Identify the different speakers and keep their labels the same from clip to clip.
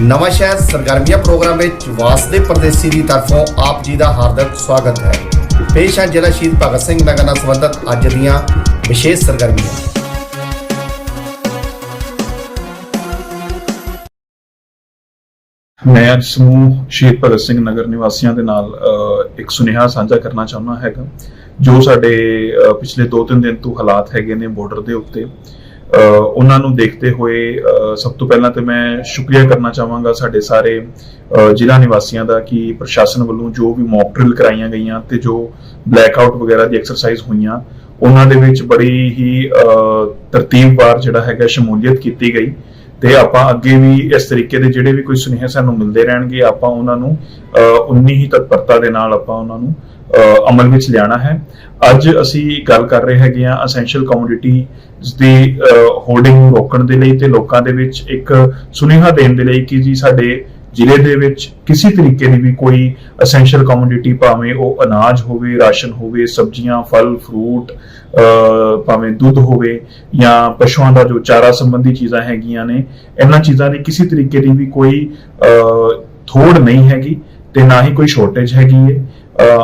Speaker 1: ਨਵਾਂ ਸ਼ਹਿਰ ਸਰਗਰਮੀਆਂ ਪ੍ਰੋਗਰਾਮ ਵਿੱਚ ਵਾਸਦੇ ਪਰਦੇਸੀ ਦੀ ਤਰਫੋਂ ਆਪ ਜੀ ਦਾ ਹਾਰਦਿਕ ਸਵਾਗਤ ਹੈ। ਪੇਸ਼ ਹੈ ਜ਼ਿਲ੍ਹਾ ਸ਼ਹੀਦ ਭਗਤ ਸਿੰਘ ਨਗਰ ਨਾਲ ਸੰਬੰਧਿਤ ਅੱਜ ਦੀਆਂ ਵਿਸ਼ੇਸ਼ ਸਰਗਰਮੀਆਂ।
Speaker 2: ਮੈਂ ਅੱਜ ਸਮੂਹ ਸ਼ਹੀਦ ਭਗਤ ਸਿੰਘ ਨਗਰ ਨਿਵਾਸੀਆਂ ਦੇ ਨਾਲ ਇੱਕ ਸੁਨੇਹਾ ਸਾਂਝਾ ਕਰਨਾ ਚਾਹੁੰਦਾ ਹੈਗਾ, ਜੋ ਸਾਡੇ ਪਿਛਲੇ 2-3 ਦਿਨ ਤੋਂ ਹਾਲਾਤ ਹੈਗੇ ਨੇ ਬਾਰਡਰ ਦੇ ਉੱਤੇ। ਉਹਨਾਂ ਨੂੰ ਦੇਖਦੇ ਹੋਏ ਸਭ ਤੋਂ ਪਹਿਲਾਂ ਤੇ ਮੈਂ ਸ਼ੁਕਰੀਆ ਕਰਨਾ ਚਾਹਾਂਗਾ ਸਾਡੇ ਸਾਰੇ ਜ਼ਿਲ੍ਹਾ ਨਿਵਾਸੀਆਂ ਦਾ ਕਿ ਪ੍ਰਸ਼ਾਸਨ ਵੱਲੋਂ ਜੋ ਵੀ ਮੌਕ ਡਰਿਲ ਕਰਾਈਆਂ ਗਈਆਂ ਤੇ ਜੋ ਬਲੈਕ ਆਊਟ ਵਗੈਰਾ ਦੀ ਐਕਸਰਸਾਈਜ਼ ਹੋਈਆਂ ਉਹਨਾਂ ਦੇ ਵਿੱਚ ਬੜੀ ਹੀ ਅ, ਤਰਤੀਬਵਾਰ ਜਿਹੜਾ ਹੈਗਾ ਸ਼ਮੂਲੀਅਤ ਕੀਤੀ ਗਈ ਤੇ ਆਪਾਂ ਅੱਗੇ ਵੀ ਇਸ ਤਰੀਕੇ ਦੇ ਜਿਹੜੇ ਵੀ ਕੋਈ ਸੁਨੇਹੇ ਸਾਨੂੰ ਮਿਲਦੇ ਰਹਿਣਗੇ ਆਪਾਂ ਉਹਨਾਂ ਨੂੰ ਉਨੀ ਹੀ ਤਤਪਰਤਾ ਦੇ ਨਾਲ ਆਪਾਂ ਉਹਨਾਂ ਨੂੰ ਅਮਲ ਵਿੱਚ ਲਿਆਣਾ ਹੈ। ਅੱਜ ਅਸੀਂ ਗੱਲ ਕਰ ਰਹੇ ਹੈਗੇ ਆ ਅਸੈਂਸ਼ੀਅਲ ਕਮੋਡਿਟੀ ਦੀ ਹੋਰਡਿੰਗ ਨੂੰ ਰੋਕਣ ਦੇ ਲਈ ਤੇ ਲੋਕਾਂ ਦੇ ਵਿੱਚ ਇੱਕ ਸੁਨੇਹਾ ਦੇਣ ਦੇ ਲਈ ਕਿ ਜੀ ਸਾਡੇ ਜ਼ਿਲ੍ਹੇ ਦੇ ਵਿੱਚ ਕਿਸੇ ਤਰੀਕੇ ਦੀ ਵੀ ਕੋਈ ਅਸੈਂਸ਼ੀਅਲ ਕਮੋਡਿਟੀ ਭਾਵੇਂ ਉਹ ਅਨਾਜ ਹੋਵੇ, ਰਾਸ਼ਨ ਹੋਵੇ, ਸਬਜ਼ੀਆਂ, ਫਲ ਫਰੂਟ ਭਾਵੇਂ ਦੁੱਧ ਹੋਵੇ ਜਾਂ ਪਸ਼ੂਆਂ ਦਾ ਜੋ ਚਾਰਾ ਸੰਬੰਧੀ ਚੀਜ਼ਾਂ ਹੈਗੀਆਂ ਨੇ, ਇਹਨਾਂ ਚੀਜ਼ਾਂ ਦੀ ਕਿਸੇ ਤਰੀਕੇ ਦੀ ਵੀ ਕੋਈ ਥੋੜ ਨਹੀਂ ਹੈਗੀ ਤੇ ਨਾ ਹੀ ਕੋਈ ਸ਼ਾਰਟੇਜ ਹੈਗੀ ਹੈ।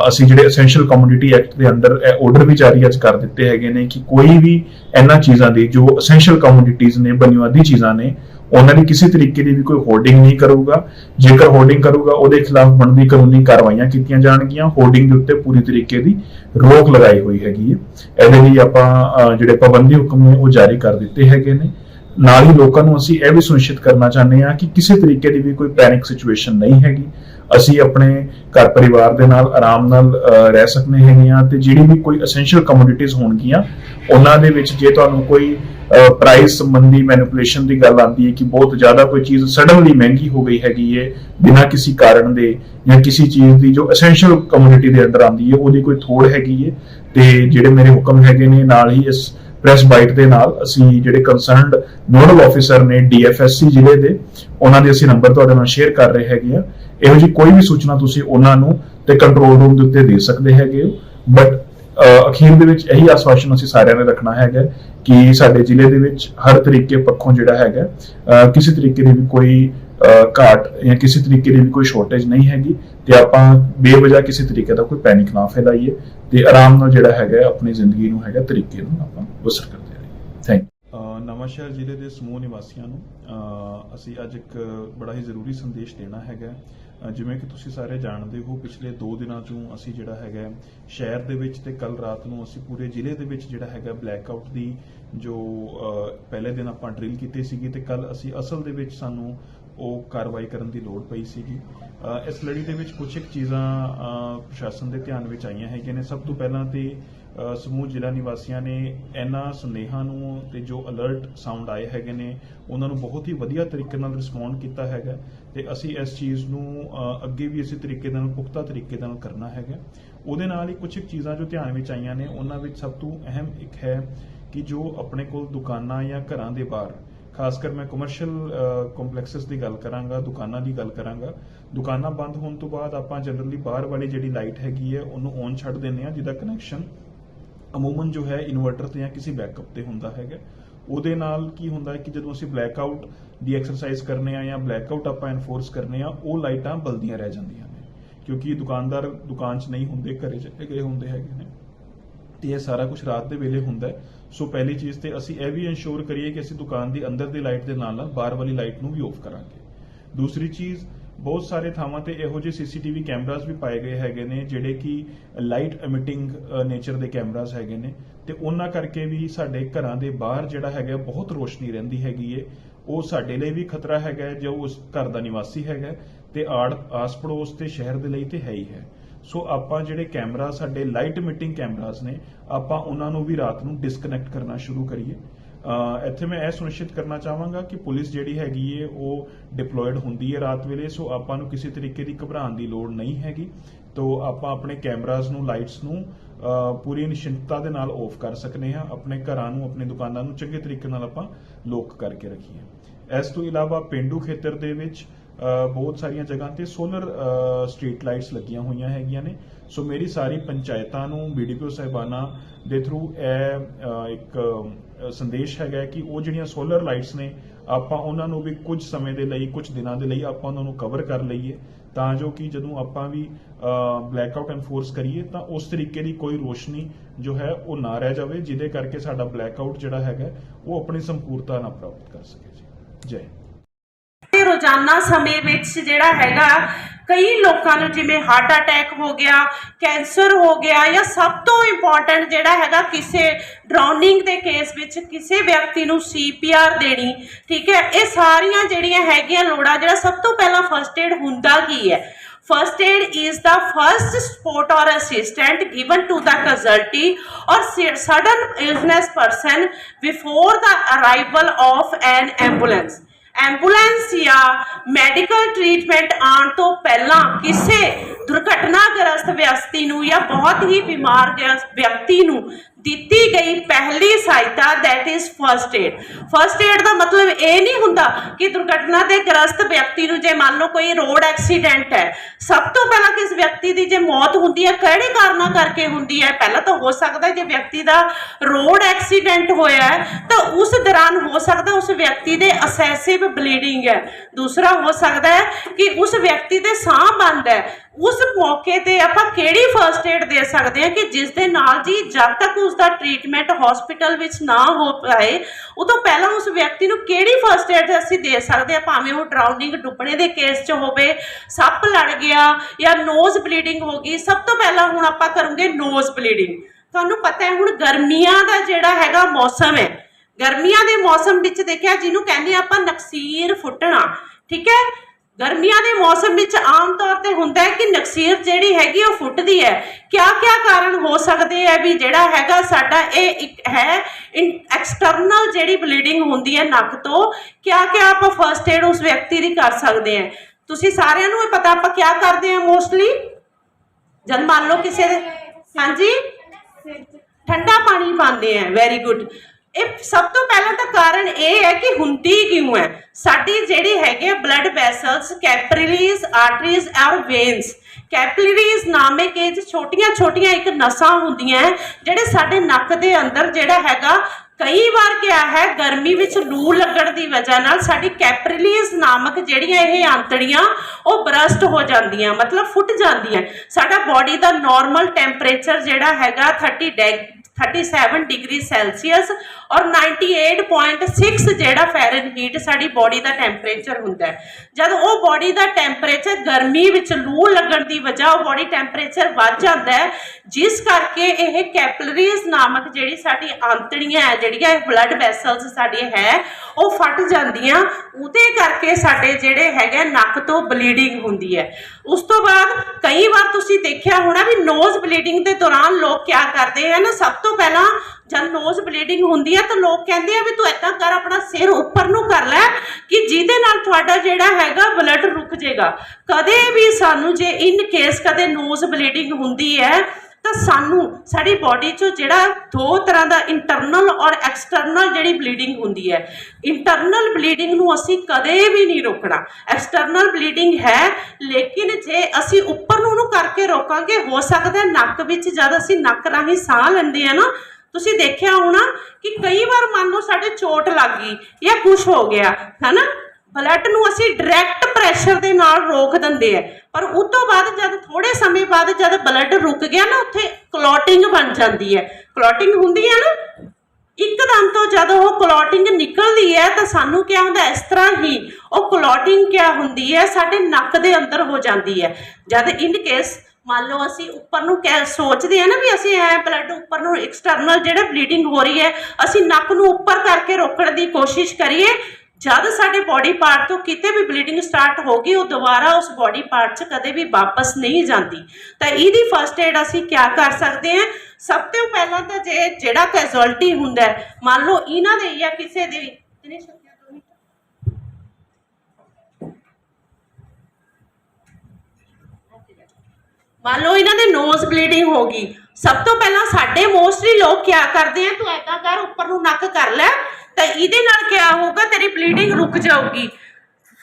Speaker 2: ਅਸੀਂ ਜਿਹੜੇ ਅਸੈਂਸ਼ੀਅਲ ਕਮੋਡਿਟੀ ਐਕਟ ਦੇ ਅੰਡਰ ਆਰਡਰ ਵੀ ਜਾਰੀ ਅੱਜ ਕਰ ਦਿੱਤੇ ਹੈਗੇ ਨੇ ਕਿ ਕੋਈ ਵੀ ਇਹਨਾਂ ਚੀਜ਼ਾਂ ਦੀ, ਜੋ ਅਸੈਂਸ਼ੀਅਲ ਕਮੋਡਿਟੀਜ਼ ਨੇ ਬੁਨਿਆਦੀ ਚੀਜ਼ਾਂ ਨੇ, ਉਹਨਾਂ ਦੀ ਕਿਸੇ ਤਰੀਕੇ ਦੀ ਵੀ ਕੋਈ ਹੋਰਡਿੰਗ ਨਹੀਂ ਕਰੂਗਾ। ਜੇਕਰ ਹੋਰਡਿੰਗ ਕਰੂਗਾ, ਉਹਦੇ ਖਿਲਾਫ ਬਣਦੀ ਕਾਨੂੰਨੀ ਕਾਰਵਾਈਆਂ ਕੀਤੀਆਂ ਜਾਣਗੀਆਂ। ਹੋਰਡਿੰਗ ਦੇ ਉੱਤੇ ਪੂਰੀ ਤਰੀਕੇ ਦੀ ਰੋਕ ਲਗਾਈ ਹੋਈ ਹੈਗੀ ਹੈ। ਇਹਦੇ ਲਈ ਆਪਾਂ ਜਿਹੜੇ ਪਾਬੰਦੀ ਹੁਕਮ ਨੇ, ਉਹ ਜਾਰੀ ਕਰ ਦਿੱਤੇ ਹੈਗੇ ਨੇ। ਨਾਲ ਹੀ ਲੋਕਾਂ ਨੂੰ ਅਸੀਂ ਇਹ ਵੀ ਸੁਨਿਸ਼ਚਿਤ ਕਰਨਾ ਚਾਹੁੰਦੇ ਹਾਂ ਕਿ ਕਿਸੇ ਤਰੀਕੇ ਦੀ ਵੀ ਕੋਈ ਪੈਨਿਕ ਸਿਚੁਏਸ਼ਨ ਨਹੀਂ ਹੈਗੀ। ਅਸੀਂ ਆਪਣੇ ਘਰ ਪਰਿਵਾਰ ਦੇ ਨਾਲ ਆਰਾਮ ਨਾਲ ਰਹਿ ਸਕਦੇ ਹੈਗੇ ਆ ਤੇ ਜਿਹੜੀ ਵੀ ਕੋਈ ਐਸੈਂਸ਼ੀਅਲ ਕਮੋਡਿਟੀਜ਼ ਹੋਣਗੀਆਂ, ਉਹਨਾਂ ਦੇ ਵਿੱਚ ਜੇ ਤੁਹਾਨੂੰ ਕੋਈ ਪ੍ਰਾਈਸ ਸੰਬੰਧੀ ਮੈਨੀਪੂਲੇਸ਼ਨ ਦੀ ਗੱਲ ਆਉਂਦੀ ਹੈ ਕਿ ਬਹੁਤ ਜ਼ਿਆਦਾ ਕੋਈ ਚੀਜ਼ ਸਡਨਲੀ ਮਹਿੰਗੀ ਹੋ ਗਈ ਹੈਗੀ ਹੈ, ਬਿਨਾਂ ਕਿਸੇ ਕਾਰਨ ਦੇ ਜਾਂ ਕਿਸੇ ਚੀਜ਼ ਦੀ ਜੋ ਐਸੈਂਸ਼ੀਅਲ ਕਮੋਡਿਟੀ ਦੇ ਅੰਦਰ ਆਉਂਦੀ ਹੈ, ਉਹਦੀ ਕੋਈ ਥੋੜ ਹੈਗੀ ਹੈ ਤੇ ਜਿਹੜੇ ਮੇਰੇ ਹੁਕਮ ਹੈਗੇ ਨੇ, ਨਾਲ ਹੀ ਇਸ ਪ੍ਰੈਸ ਬਾਈਟ ਦੇ ਨਾਲ ਅਸੀਂ ਜਿਹੜੇ ਕੰਸਰਨਡ ਨੋਡਲ ਆਫੀਸਰ ਨੇ ਡੀਐਫਐਸਸੀ ਜ਼ਿਲ੍ਹੇ ਦੇ, ਉਹਨਾਂ ਦੇ ਅਸੀਂ ਨੰਬਰ ਤੁਹਾਡੇ ਨਾਲ ਸ਼ੇਅਰ ਕਰ ਰਹੇ ਹੈਗੇ ਆ। ਇਹੋ ਜੀ ਕੋਈ ਵੀ ਸੂਚਨਾ ਤੁਸੀਂ ਉਹਨਾਂ ਨੂੰ ਤੇ ਕੰਟਰੋਲ ਰੂਮ ਦੇ ਉੱਤੇ ਦੇ ਸਕਦੇ ਹੈਗੇ ਹੋ। ਬਟ ਅਖੀਰ ਦੇ ਵਿੱਚ ਇਹੀ ਆਸਵਾਸ਼ਨ ਅਸੀਂ ਸਾਰਿਆਂ ਨੇ ਰੱਖਣਾ ਹੈਗਾ ਕਿ ਸਾਡੇ ਜ਼ਿਲ੍ਹੇ ਦੇ ਵਿੱਚ ਹਰ ਤਰੀਕੇ ਪੱਖੋਂ ਜਿਹੜਾ ਹੈਗਾ ਕਿਸੇ ਤਰੀਕੇ ਦੀ ਵੀ ਕੋਈ ਘਾਟ ਜਾਂ ਕਿਸੇ ਤਰੀਕੇ ਦੀ ਕੋਈ ਸ਼ਾਰਟੇਜ ਨਹੀਂ ਹੈਗੀ ਤੇ ਆਪਾਂ ਬੇਵਜ੍ਹਾ ਕਿਸੇ ਤਰੀਕੇ ਦਾ ਕੋਈ ਪੈਨਿਕ ਨਾ ਫੈਲਾਈਏ ਤੇ ਆਰਾਮ ਨਾਲ ਜਿਹੜਾ ਹੈਗਾ ਆਪਣੀ ਜ਼ਿੰਦਗੀ ਨੂੰ ਹੈਗਾ ਤਰੀਕੇ ਨੂੰ ਆਪਾਂ ਬਸਰ ਕਰਦੇ ਰਹੀਏ। ਥੈਂਕ ਨਵਾਂਸ਼ਹਿਰ ਜ਼ਿਲ੍ਹੇ ਦੇ ਸਮੂਹ ਨਿਵਾਸੀਆਂ ਨੂੰ ਅਸੀਂ ਅੱਜ ਇੱਕ ਬੜਾ ਹੀ ਜ਼ਰੂਰੀ ਸੰਦੇਸ਼ ਦੇਣਾ ਹੈਗਾ ਜਿਵੇਂ ਕਿ ਤੁਸੀਂ ਸਾਰੇ ਜਾਣਦੇ ਹੋ, ਪਿਛਲੇ 2 ਦਿਨਾਂ ਤੋਂ ਅਸੀਂ ਜਿਹੜਾ ਹੈਗਾ ਸ਼ਹਿਰ ਦੇ ਵਿੱਚ ਤੇ ਕੱਲ ਰਾਤ ਨੂੰ ਅਸੀਂ ਪੂਰੇ ਜ਼ਿਲ੍ਹੇ ਦੇ ਵਿੱਚ ਜਿਹੜਾ ਹੈਗਾ ਬਲੈਕ ਆਊਟ ਦੀ ਜੋ ਪਹਿਲੇ ਦਿਨ ਆਪਾਂ ਡਰਿਲ ਕੀਤੀ ਸੀਗੀ ਤੇ ਕੱਲ ਅਸੀਂ ਅਸਲ ਦੇ ਵਿੱਚ ਸਾਨੂੰ ਉਹ ਕਾਰਵਾਈ ਕਰਨ ਦੀ ਲੋੜ ਪਈ ਸੀਗੀ। ਇਸ ਲੜੀ ਦੇ ਵਿੱਚ ਕੁਝ ਇੱਕ ਚੀਜ਼ਾਂ ਪ੍ਰਸ਼ਾਸਨ ਦੇ ਧਿਆਨ ਵਿੱਚ ਆਈਆਂ ਹੈਗੀਆਂ ਨੇ। ਸਭ ਤੋਂ ਪਹਿਲਾਂ ਤੇ ਸਮੂਹ ਜ਼ਿਲ੍ਹਾ ਨਿਵਾਸੀਆਂ ਨੇ ਇਹਨਾਂ ਸੁਨੇਹਾਂ ਨੂੰ ਤੇ ਜੋ ਅਲਰਟ ਸਾਊਂਡ ਆਏ ਹੈਗੇ ਨੇ, ਉਹਨਾਂ ਨੂੰ ਬਹੁਤ ਹੀ ਵਧੀਆ ਤਰੀਕੇ ਨਾਲ ਰਿਸਪੌਂਡ ਕੀਤਾ ਹੈਗਾ ਤੇ ਅਸੀਂ ਇਸ ਚੀਜ਼ ਨੂੰ ਅੱਗੇ ਵੀ ਇਸੇ ਤਰੀਕੇ ਨਾਲ, ਪੁਖਤਾ ਤਰੀਕੇ ਨਾਲ ਕਰਨਾ ਹੈਗਾ ਉਹਦੇ ਨਾਲ ਹੀ ਕੁਝ ਇੱਕ ਚੀਜ਼ਾਂ ਜੋ ਧਿਆਨ ਵਿੱਚ ਆਈਆਂ ਨੇ, ਉਹਨਾਂ ਵਿੱਚ ਸਭ ਤੋਂ ਅਹਿਮ ਇੱਕ ਹੈ ਕਿ ਜੋ ਆਪਣੇ ਕੋਲ ਦੁਕਾਨਾਂ ਜਾਂ ਘਰਾਂ ਦੇ ਬਾਹਰ ਖਾਸ ਕਰ ਮੈਂ ਕਮਰਸ਼ੀਅਲ ਕੰਪਲੈਕਸਸ ਦੀ ਗੱਲ ਕਰਾਂਗਾ, ਦੁਕਾਨਾਂ ਦੀ ਗੱਲ ਕਰਾਂਗਾ। ਦੁਕਾਨਾਂ ਬੰਦ ਹੋਣ ਤੋਂ ਬਾਅਦ ਆਪਾਂ ਜਨਰਲੀ ਬਾਹਰ ਵਾਲੀ ਜਿਹੜੀ ਲਾਈਟ ਹੈਗੀ ਹੈ, ਉਹਨੂੰ ਔਨ ਛੱਡ ਦਿੰਦੇ ਆ ਜਿਹਦਾ ਕਨੈਕਸ਼ਨ ਅਮੂਮਨ ਜੋ ਹੈ ਇਨਵਰਟਰ ਤੇ ਜਾਂ ਕਿਸੇ ਬੈਕਅਪ ਤੇ ਹੁੰਦਾ ਹੈਗਾ। ਉਹਦੇ ਨਾਲ ਕੀ ਹੁੰਦਾ ਹੈ ਕਿ ਜਦੋਂ ਅਸੀਂ ਬਲੈਕ ਆਊਟ ਦੀ ਐਕਸਰਸਾਈਜ਼ ਕਰਨੇ ਆ ਜਾਂ ਬਲੈਕ ਆਊਟ ਆਪਾਂ ਐਨਫੋਰਸ ਕਰਨੇ ਆ ਉਹ ਲਾਈਟਾਂ ਬਲਦੀਆਂ ਰਹਿ ਜਾਂਦੀਆਂ ਨੇ। ਕਿਉਂਕਿ ਦੁਕਾਨਦਾਰ ਦੁਕਾਨ 'ਚ ਨਹੀਂ ਹੁੰਦੇ, ਘਰੇ 'ਚ ਗਏ ਹੁੰਦੇ ਹੈਗੇ ਨੇ। ਤੇ ਇਹ ਸਾਰਾ ਕੁਝ ਰਾਤ ਦੇ ਵੇਲੇ ਹੁੰਦਾ ਹੈ। ਸੋ ਪਹਿਲੀ ਚੀਜ਼ ਤੇ ਅਸੀਂ ਇਹ ਵੀ ਇਨਸ਼ੋਰ ਕਰੀਏ ਕਿ ਅਸੀਂ ਦੁਕਾਨ ਦੀ ਅੰਦਰ ਦੀ ਲਾਈਟ ਦੇ ਨਾਲ ਨਾਲ ਬਾਹਰ ਵਾਲੀ ਲਾਈਟ ਨੂੰ ਵੀ ਆਫ ਕਰਾਂਗੇ। ਦੂਸਰੀ ਚੀਜ਼ ਬਹੁਤ ਸਾਰੇ ਥਾਵਾਂ ਤੇ ਇਹੋ ਜਿਹੇ ਸੀਸੀਟੀਵੀ ਕੈਮਰਾਸ ਵੀ ਪਾਏ ਗਏ ਹੈਗੇ ਨੇ ਜਿਹੜੇ ਕਿ ਲਾਈਟ ਐਮਿਟਿੰਗ ਨੇਚਰ ਦੇ ਕੈਮਰਾਸ ਹੈਗੇ ਨੇ। ਤੇ ਉਹਨਾਂ ਕਰਕੇ ਵੀ ਸਾਡੇ ਘਰਾਂ ਦੇ ਬਾਹਰ ਜਿਹੜਾ ਹੈਗਾ ਬਹੁਤ ਰੋਸ਼ਨੀ ਰਹਿੰਦੀ ਹੈਗੀ ਏ। ਉਹ ਸਾਡੇ ਲਈ ਵੀ ਖਤਰਾ ਹੈਗਾ ਹੈ, ਜੋ ਉਸ ਘਰ ਦਾ ਨਿਵਾਸੀ ਹੈਗਾ ਹੈ, ਤੇ ਆੜ ਆਸ ਪੜੋਸ ਤੇ ਸ਼ਹਿਰ ਦੇ ਲਈ ਤੇ ਹੈ ਹੀ ਹੈ। ਸੋ ਆਪਾਂ ਜਿਹੜੇ ਕੈਮਰਾ, ਸਾਡੇ ਲਾਈਟ ਮਿਟਿੰਗ ਕੈਮਰਾਸ ਨੇ, ਆਪਾਂ ਉਹਨਾਂ ਨੂੰ ਵੀ ਰਾਤ ਨੂੰ ਡਿਸਕਨੈਕਟ ਕਰਨਾ ਸ਼ੁਰੂ ਕਰੀਏ। ਇੱਥੇ ਮੈਂ ਇਹ ਸੁਨਿਸ਼ਚਿਤ ਕਰਨਾ ਚਾਹਾਂਗਾ ਕਿ ਪੁਲਿਸ ਜਿਹੜੀ ਹੈਗੀ ਏ, ਉਹ ਡਿਪਲੋਇਡ ਹੁੰਦੀ ਹੈ ਰਾਤ ਵੇਲੇ, ਸੋ ਆਪਾਂ ਨੂੰ ਕਿਸੇ ਤਰੀਕੇ ਦੀ ਘਬਰਾਉਣ ਦੀ ਲੋੜ ਨਹੀਂ ਹੈਗੀ। ਤੋ ਆਪਾਂ ਆਪਣੇ ਕੈਮਰਾਸ ਨੂੰ, ਲਾਈਟਸ ਨੂੰ ਪੂਰੀ ਨਿਸ਼ਚਿਤਤਾ ਦੇ ਨਾਲ ਆਫ ਕਰ ਸਕਨੇ ਹਾਂ। ਆਪਣੇ ਘਰਾਂ ਨੂੰ, ਆਪਣੇ ਦੁਕਾਨਾਂ ਨੂੰ ਚੰਗੇ ਤਰੀਕੇ ਨਾਲ ਆਪਾਂ ਲੋਕ ਕਰਕੇ ਰੱਖੀਏ। ਇਸ ਤੋਂ ਇਲਾਵਾ ਪਿੰਡੂ ਖੇਤਰ ਦੇ ਵਿੱਚ ਬਹੁਤ ਸਾਰੀਆਂ ਜਗ੍ਹਾ ਤੇ ਸੋਲਰ ਸਟਰੀਟ ਲਾਈਟਸ ਲੱਗੀਆਂ ਹੋਈਆਂ ਹੈਗੀਆਂ ਨੇ। ਸੋ ਮੇਰੀ ਸਾਰੀ ਪੰਚਾਇਤਾਂ ਨੂੰ ਬੀਡੀਪੀਓ ਸਾਹਿਬਾਨਾਂ ਦੇ ਥਰੂ ਇਹ ਇੱਕ ਸੰਦੇਸ਼ ਹੈਗਾ ਕਿ ਉਹ ਜਿਹੜੀਆਂ ਸੋਲਰ ਲਾਈਟਸ ਨੇ, ਆਪਾਂ ਉਹਨਾਂ ਨੂੰ ਵੀ ਕੁਝ ਸਮੇਂ ਦੇ ਲਈ, ਕੁਝ ਦਿਨਾਂ ਦੇ ਲਈ ਆਪਾਂ ਉਹਨਾਂ ਨੂੰ ਕਵਰ ਕਰ ਲਈਏ। ਤਾਂ ਜੋ ਕਿ ਜਦੋਂ ਆਪਾਂ ਵੀ ਬਲੈਕ ਆਊਟ ਐਨਫੋਰਸ ਕਰੀਏ, ਤਾਂ ਉਸ ਤਰੀਕੇ ਦੀ ਕੋਈ ਰੋਸ਼ਨੀ ਜੋ ਹੈ ਉਹ ਨਾ ਰਹਿ ਜਾਵੇ, ਜਿਹਦੇ ਕਰਕੇ ਸਾਡਾ ਬਲੈਕ ਆਊਟ ਜਿਹੜਾ ਹੈਗਾ, ਉਹ ਆਪਣੀ ਸੰਪੂਰਤਾ ਨਾ ਪ੍ਰਾਪਤ ਕਰ ਸਕੇ ਜੀ। ਜੈ
Speaker 3: ਰੋਜ਼ਾਨਾ ਸਮੇਂ ਵਿੱਚ ਜਿਹੜਾ ਹੈਗਾ, ਕਈ ਲੋਕਾਂ ਨੂੰ ਜਿਵੇਂ ਹਾਰਟ ਅਟੈਕ ਹੋ ਗਿਆ ਕੈਂਸਰ ਹੋ ਗਿਆ ਜਾਂ ਸਭ ਤੋਂ ਇੰਪੋਰਟੈਂਟ ਜਿਹੜਾ ਹੈਗਾ ਕਿਸੇ ਡਰਾਉਨਿੰਗ ਦੇ ਕੇਸ ਵਿੱਚ ਕਿਸੇ ਵਿਅਕਤੀ ਨੂੰ ਸੀਪੀਆਰ ਦੇਣੀ, ਠੀਕ ਹੈ, ਇਹ ਸਾਰੀਆਂ ਜਿਹੜੀਆਂ ਹੈਗੀਆਂ ਲੋੜਾਂ ਜਿਹੜਾ ਸਭ ਤੋਂ ਪਹਿਲਾਂ ਫਰਸਟ ਏਡ ਹੁੰਦਾ ਕੀ ਹੈ First aid is the first support or assistant given to the casualty or sudden illness person before the arrival of an ambulance. Ambulance ਜਾਂ ਮੈਡੀਕਲ ਟ੍ਰੀਟਮੈਂਟ ਆਉਣ ਤੋਂ ਪਹਿਲਾਂ ਕਿਸੇ ਦੁਰਘਟਨਾਗ੍ਰਸਤ ਵਿਅਕਤੀ ਨੂੰ ਜਾਂ ਬਹੁਤ ਹੀ ਬਿਮਾਰ ਵਿਅਕਤੀ ਨੂੰ ਦਿੱਤੀ ਗਈ ਪਹਿਲੀ ਸਹਾਇਤਾ that is first aid. First aid ਦਾ ਮਤਲਬ ਇਹ ਨਹੀਂ ਹੁੰਦਾ ਕਿ ਦੁਰਘਟਨਾ ਦੇ ਗ੍ਰਸਤ ਵਿਅਕਤੀ ਨੂੰ ਜੇ ਮੰਨ ਲਓ ਕੋਈ ਰੋਡ ਐਕਸੀਡੈਂਟ ਹੈ, ਸਭ ਤੋਂ ਪਹਿਲਾਂ ਕਿਸ ਵਿਅਕਤੀ ਦੀ ਜੇ ਮੌਤ ਹੁੰਦੀ ਹੈ, ਕਿਹੜੇ ਕਾਰਨਾਂ ਕਰਕੇ ਹੁੰਦੀ ਹੈ? ਪਹਿਲਾਂ ਤਾਂ ਹੋ ਸਕਦਾ ਜੇ ਵਿਅਕਤੀ ਦਾ ਰੋਡ ਐਕਸੀਡੈਂਟ ਹੋਇਆ ਹੈ, ਤਾਂ ਉਸ ਦੌਰਾਨ ਹੋ ਸਕਦਾ ਉਸ ਵਿਅਕਤੀ ਦੇ ਅਸੈਸਿਵ ਬਲੀਡਿੰਗ ਹੈ। ਦੂਸਰਾ ਹੋ ਸਕਦਾ ਹੈ ਕਿ ਉਸ ਵਿਅਕਤੀ ਦੇ ਸਾਹ ਬੰਦ ਹੈ। ਉਸ ਮੌਕੇ ਤੇ ਆਪਾਂ ਕਿਹੜੀ ਫਰਸਟ ਏਡ ਦੇ ਸਕਦੇ ਹਾਂ ਕਿ ਜਿਸ ਦੇ ਨਾਲ ਜੀ ਜਦ ਤੱਕ ਉਸ ਦਾ ਟ੍ਰੀਟਮੈਂਟ ਹਸਪੀਟਲ ਵਿੱਚ ਨਾ ਹੋ ਪਾਏ ਉਹ ਤੋਂ ਪਹਿਲਾਂ ਉਸ ਵਿਅਕਤੀ ਨੂੰ ਕਿਹੜੀ ਫਰਸਟ ਏਡ ਅਸੀਂ ਦੇ ਸਕਦੇ ਹਾਂ ਭਾਵੇਂ ਉਹ ਡਰਾਊਨਿੰਗ ਡੁੱਬਣੇ ਦੇ ਕੇਸ 'ਚ ਹੋਵੇ, ਸੱਪ ਲੜ ਗਿਆ ਜਾਂ ਨੋਜ਼ ਬਲੀਡਿੰਗ ਹੋ ਗਈ, ਸਭ ਤੋਂ ਪਹਿਲਾਂ ਹੁਣ ਆਪਾਂ ਕਰੂੰਗੇ ਨੋਜ਼ ਬਲੀਡਿੰਗ ਤੁਹਾਨੂੰ ਪਤਾ ਹੈ, ਹੁਣ ਗਰਮੀਆਂ ਦਾ ਜਿਹੜਾ ਹੈਗਾ ਮੌਸਮ ਹੈ, ਗਰਮੀਆਂ ਦੇ ਮੌਸਮ ਵਿੱਚ ਦੇਖਿਆ ਜਿਹਨੂੰ ਕਹਿੰਦੇ ਆਪਾਂ ਨਕਸੀਰ ਫੁੱਟਣਾ, ਠੀਕ ਹੈ? ਗਰਮੀਆਂ ਦੇ ਮੌਸਮ ਵਿੱਚ ਆਮ ਤੌਰ ਤੇ ਹੁੰਦਾ ਹੈ ਕਿ ਨਕਸੀਰ ਜਿਹੜੀ ਹੈਗੀ ਉਹ ਫੁੱਟਦੀ ਹੈ। ਕਿਆ ਕਿਆ ਕਾਰਨ ਹੋ ਸਕਦੇ ਹੈ ਵੀ ਜਿਹੜਾ ਹੈਗਾ ਸਾਡਾ ਇਹ ਇੱਕ ਹੈ ਐਕਸਟਰਨਲ ਜਿਹੜੀ ਬਲੀਡਿੰਗ ਹੁੰਦੀ ਹੈ ਨੱਕ ਤੋਂ ਕਿਆ ਕਿਆ ਆਪਾਂ ਫਰਸਟ ਏਡ ਉਸ ਵਿਅਕਤੀ ਦੀ ਕਰ ਸਕਦੇ ਹਾਂ। ਤੁਸੀਂ ਸਾਰਿਆਂ ਨੂੰ ਇਹ ਪਤਾ ਆਪਾਂ ਕਿਆ ਕਰਦੇ ਹਾਂ ਮੋਸਟਲੀ ਜਦ ਮੰਨ ਲਓ ਕਿਸੇ ਦੇ ਹਾਂਜੀ? ਠੰਡਾ ਪਾਣੀ ਪਾਉਂਦੇ ਆ ਵੈਰੀ ਗੁੱਡ ਇਹ ਸਭ ਤੋਂ ਪਹਿਲਾਂ ਤਾਂ ਕਾਰਨ ਇਹ ਹੈ ਕਿ ਹੁੰਦੀ ਕਿਉਂ ਹੈ? ਸਾਡੀ ਜਿਹੜੀ ਹੈਗੇ ਬਲੱਡ ਵੈਸਲਸ ਕੈਪਿਲਰੀਜ਼ ਆਰਟਰੀਜ਼ ਔਰ ਵੇਨਸ ਕੈਪਿਲਰੀਜ਼ ਨਾਮਕ ਇਹ ਛੋਟੀਆਂ ਛੋਟੀਆਂ ਇੱਕ ਨਸਾਂ ਹੁੰਦੀਆਂ ਹੈ, ਜਿਹੜੇ ਸਾਡੇ ਨੱਕ ਦੇ ਅੰਦਰ ਜਿਹੜਾ ਹੈਗਾ ਕਈ ਵਾਰ ਕਿਹਾ ਹੈ ਗਰਮੀ ਵਿੱਚ ਲੂ ਲੱਗਣ ਦੀ ਵਜ੍ਹਾ ਨਾਲ ਸਾਡੀ ਕੈਪਰੀਲੀਜ਼ ਨਾਮਕ ਜਿਹੜੀਆਂ ਇਹ ਆਂਤੜੀਆਂ ਉਹ ਬਰਸਟ ਹੋ ਜਾਂਦੀਆਂ ਮਤਲਬ ਫੁੱਟ ਜਾਂਦੀਆਂ। ਸਾਡਾ ਬਾਡੀ ਦਾ ਨਾਰਮਲ ਟੈਂਪਰੇਚਰ ਜਿਹੜਾ ਹੈਗਾ 30 ਡੈ 37 ਡਿਗਰੀ ਸੈਲਸੀਅਸ ਔਰ 98.6 ਜਿਹੜਾ ਫੈਰਨਹੀਟ ਸਾਡੀ ਬਾਡੀ ਦਾ ਟੈਂਪਰੇਚਰ ਹੁੰਦਾ ਹੈ। ਜਦ ਉਹ ਬਾਡੀ ਦਾ ਟੈਂਪਰੇਚਰ ਗਰਮੀ ਵਿੱਚ ਲੂ ਲੱਗਣ ਦੀ ਵਜ੍ਹਾ ਉਹ ਬਾਡੀ ਟੈਂਪਰੇਚਰ ਵੱਧ ਜਾਂਦਾ ਹੈ, ਜਿਸ ਕਰਕੇ ਇਹ ਕੈਪਲਰੀਜ਼ ਨਾਮਕ ਜਿਹੜੀ ਸਾਡੀ ਆਂਤੜੀਆਂ ਹੈ, ਜਿਹੜੀਆਂ ਬਲੱਡ ਵੈਸਲਸ ਸਾਡੀਆਂ ਹੈ, ਉਹ ਫਟ ਜਾਂਦੀਆਂ। ਉਹਦੇ ਕਰਕੇ ਸਾਡੇ ਜਿਹੜੇ ਹੈਗੇ ਨੱਕ ਤੋਂ ਬਲੀਡਿੰਗ ਹੁੰਦੀ ਹੈ। ਉਸ ਤੋਂ ਬਾਅਦ ਕਈ ਵਾਰ ਤੁਸੀਂ ਦੇਖਿਆ ਹੋਣਾ ਵੀ ਨੋਜ਼ ਬਲੀਡਿੰਗ ਦੇ ਦੌਰਾਨ ਲੋਕ ਕੀ ਕਰਦੇ ਹਨ, ਸਭ ਤੋਂ ਪਹਿਲਾਂ ਜਦ ਨੋਜ਼ ਬਲੀਡਿੰਗ ਹੁੰਦੀ ਹੈ ਤਾਂ ਲੋਕ ਕਹਿੰਦੇ ਆ ਵੀ ਤੂੰ ਏਦਾਂ ਕਰ, ਆਪਣਾ ਸਿਰ ਉੱਪਰ ਨੂੰ ਕਰ ਲੈ ਕਿ ਜਿਹਦੇ ਨਾਲ ਤੁਹਾਡਾ ਜਿਹੜਾ ਹੈਗਾ ਬਲੱਡ ਰੁਕ ਜਾਏਗਾ ਕਦੇ ਵੀ ਸਾਨੂੰ ਜੇ ਇਨ ਕੇਸ ਕਦੇ ਨੋਜ਼ ਬਲੀਡਿੰਗ ਹੁੰਦੀ ਹੈ ਤਾਂ ਸਾਨੂੰ ਸਾਡੀ ਬਾਡੀ 'ਚੋਂ ਜਿਹੜਾ ਦੋ ਤਰ੍ਹਾਂ ਦਾ ਇੰਟਰਨਲ ਔਰ ਐਕਸਟਰਨਲ ਜਿਹੜੀ ਬਲੀਡਿੰਗ ਹੁੰਦੀ ਹੈ। ਇੰਟਰਨਲ ਬਲੀਡਿੰਗ ਨੂੰ ਅਸੀਂ ਕਦੇ ਵੀ ਨਹੀਂ ਰੋਕਣਾ। ਐਕਸਟਰਨਲ ਬਲੀਡਿੰਗ ਹੈ, ਲੇਕਿਨ ਜੇ ਅਸੀਂ ਉੱਪਰ ਨੂੰ ਉਹਨੂੰ ਕਰਕੇ ਰੋਕਾਂਗੇ, ਹੋ ਸਕਦਾ ਨੱਕ ਵਿੱਚ ਜਦ ਅਸੀਂ ਨੱਕ ਰਾਹੀਂ ਸਾਹ ਲੈਂਦੇ ਆ ਨਾ, ਤੁਸੀਂ ਦੇਖਿਆ ਹੋਣਾ ਕਿ ਕਈ ਵਾਰ ਮੰਨ ਲਓ ਸਾਡੇ ਚੋਟ ਲੱਗ ਗਈ ਜਾਂ ਕੁਝ ਹੋ ਗਿਆ, ਹੈਨਾ? ਬਲੱਡ ਨੂੰ ਅਸੀਂ ਡਾਇਰੈਕਟ ਪ੍ਰੈਸ਼ਰ ਦੇ ਨਾਲ ਰੋਕ ਦਿੰਦੇ ਆ ਪਰ ਉਸ ਤੋਂ ਬਾਅਦ ਜਦ ਥੋੜੇ ਸਮੇਂ ਬਾਅਦ ਜਦ ਬਲੱਡ ਰੁਕ ਗਿਆ ਨਾ ਉੱਥੇ ਕਲੌਟਿੰਗ ਬਣ ਜਾਂਦੀ ਹੈ। ਕਲੌਟਿੰਗ ਹੁੰਦੀ ਹੈ ਨਾ, ਇੱਕਦਮ ਤੋਂ ਜਦ ਉਹ ਕਲੌਟਿੰਗ ਨਿਕਲਦੀ ਹੈ ਤਾਂ ਸਾਨੂੰ ਕੀ ਹੁੰਦਾ ਇਸ ਤਰ੍ਹਾਂ ਹੀ ਉਹ ਕਲੋਟਿੰਗ ਕੀ ਹੁੰਦੀ ਹੈ? ਸਾਡੇ ਨੱਕ ਦੇ ਅੰਦਰ ਹੋ ਜਾਂਦੀ ਹੈ। ਜਦ ਇਨ ਕੇਸ ਮੰਨ ਲਓ ਅਸੀਂ ਉੱਪਰ ਨੂੰ ਕਹਿ ਸੋਚਦੇ ਆ ਨਾ ਵੀ ਅਸੀਂ ਐ ਬਲੱਡ ਉੱਪਰ ਨੂੰ ਐਕਸਟਰਨਲ ਜਿਹੜਾ ਬਲੀਡਿੰਗ ਹੋ ਰਹੀ ਹੈ, ਅਸੀਂ ਨੱਕ ਨੂੰ ਉੱਪਰ ਕਰਕੇ ਰੋਕਣ ਦੀ ਕੋਸ਼ਿਸ਼ ਕਰੀਏ ਜਦ ਸਾਡੇ ਬਾਡੀ ਪਾਰਟ ਤੋਂ ਕਿਤੇ ਵੀ ਬਲੀਡਿੰਗ ਸਟਾਰਟ ਹੋ ਗਈ, ਉਹ ਦੁਬਾਰਾ ਉਸ ਬਾਡੀ ਪਾਰਟ 'ਚ ਕਦੇ ਵੀ ਵਾਪਸ ਨਹੀਂ ਜਾਂਦੀ। ਤਾਂ ਇਹਦੀ ਫਰਸਟ ਏਡ ਅਸੀਂ ਕੀ ਕਰ ਸਕਦੇ ਹਾਂ? ਸਭ ਤੋਂ ਪਹਿਲਾਂ ਤਾਂ ਜੇ ਜਿਹੜਾ ਕੈਜ਼ੁਅਲਟੀ ਹੁੰਦਾ ਮੰਨ ਲਓ ਇਹਨਾਂ ਦੇ ਜਾਂ ਕਿਸੇ ਦੇ ਵੀ। ਮੰਨ ਲਓ ਇਹਨਾਂ ਦੇ ਨੋਜ਼ ਬਲੀਡਿੰਗ ਹੋ ਗਈ। ਸਭ ਤੋਂ ਪਹਿਲਾਂ ਸਾਡੇ ਮੋਸਟਲੀ ਲੋਕ ਕੀ ਕਰਦੇ ਆ? ਤੂੰ ਐਦਾਂ ਕਰ, ਉੱਪਰ ਨੂੰ ਨੱਕ ਕਰ ਲੈ। ਤਾਂ ਇਹਦੇ ਨਾਲ ਕੀ ਹੋਊਗਾ? ਤੇਰੀ ਬਲੀਡਿੰਗ ਰੁਕ ਜਾਊਗੀ।